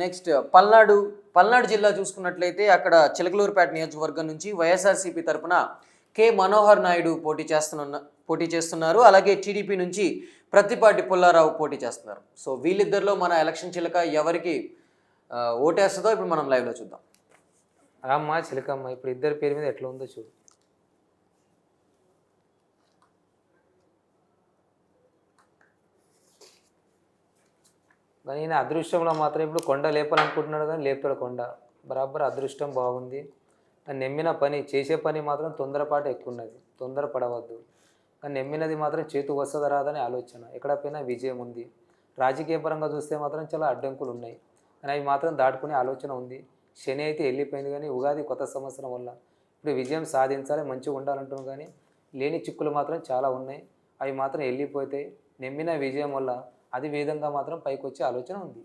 Next Palnadu Palnadu జిల్లా చూసుకున్నట్లయితే అక్కడ చిలకలూరుపేట నియోజకవర్గం నుంచి వైఎస్ఆర్సీపీ తరఫున కె మనోహర్ నాయుడు పోటీ చేస్తున్న పోటీ చేస్తున్నారు. అలాగే టీడీపీ నుంచి ప్రత్తిపాటి పుల్లారావు పోటీ చేస్తున్నారు. సో వీళ్ళిద్దరిలో మన ఎలక్షన్ చిలక ఎవరికి ఓటేస్తుందో ఇప్పుడు మనం లైవ్లో చూద్దాం. రామ్మ చిలకమ్మ ఇప్పుడు ఇద్దరి పేరు మీద ఎట్లా ఉందో చూడు. కానీ ఈయన అదృష్టంలో మాత్రం ఇప్పుడు కొండ లేపాలనుకుంటున్నాడు కానీ లేపుతాడు కొండ. బరాబర్ అదృష్టం బాగుంది. కానీ నెమ్మిన పని చేసే పని మాత్రం తొందరపాటు ఎక్కువ ఉన్నది తొందరపడవద్దు. కానీ నెమ్మినది మాత్రం చేతికి వస్తుందా రాదని ఆలోచన. ఎక్కడ పోయినా విజయం ఉంది. రాజకీయ పరంగా చూస్తే మాత్రం చాలా అడ్డంకులు ఉన్నాయి. కానీ అవి మాత్రం దాటుకునే ఆలోచన ఉంది. శని అయితే వెళ్ళిపోయింది కానీ ఉగాది కొత్త సంవత్సరం వల్ల. ఇప్పుడు విజయం సాధించాలి మంచిగా ఉండాలంటున్నాం కానీ లేని చిక్కులు మాత్రం చాలా ఉన్నాయి. అవి మాత్రం వెళ్ళిపోతే నెమ్మిన విజయం వల్ల అది విధంగా మాత్రం పైకి వచ్చే ఆలోచన ఉంది.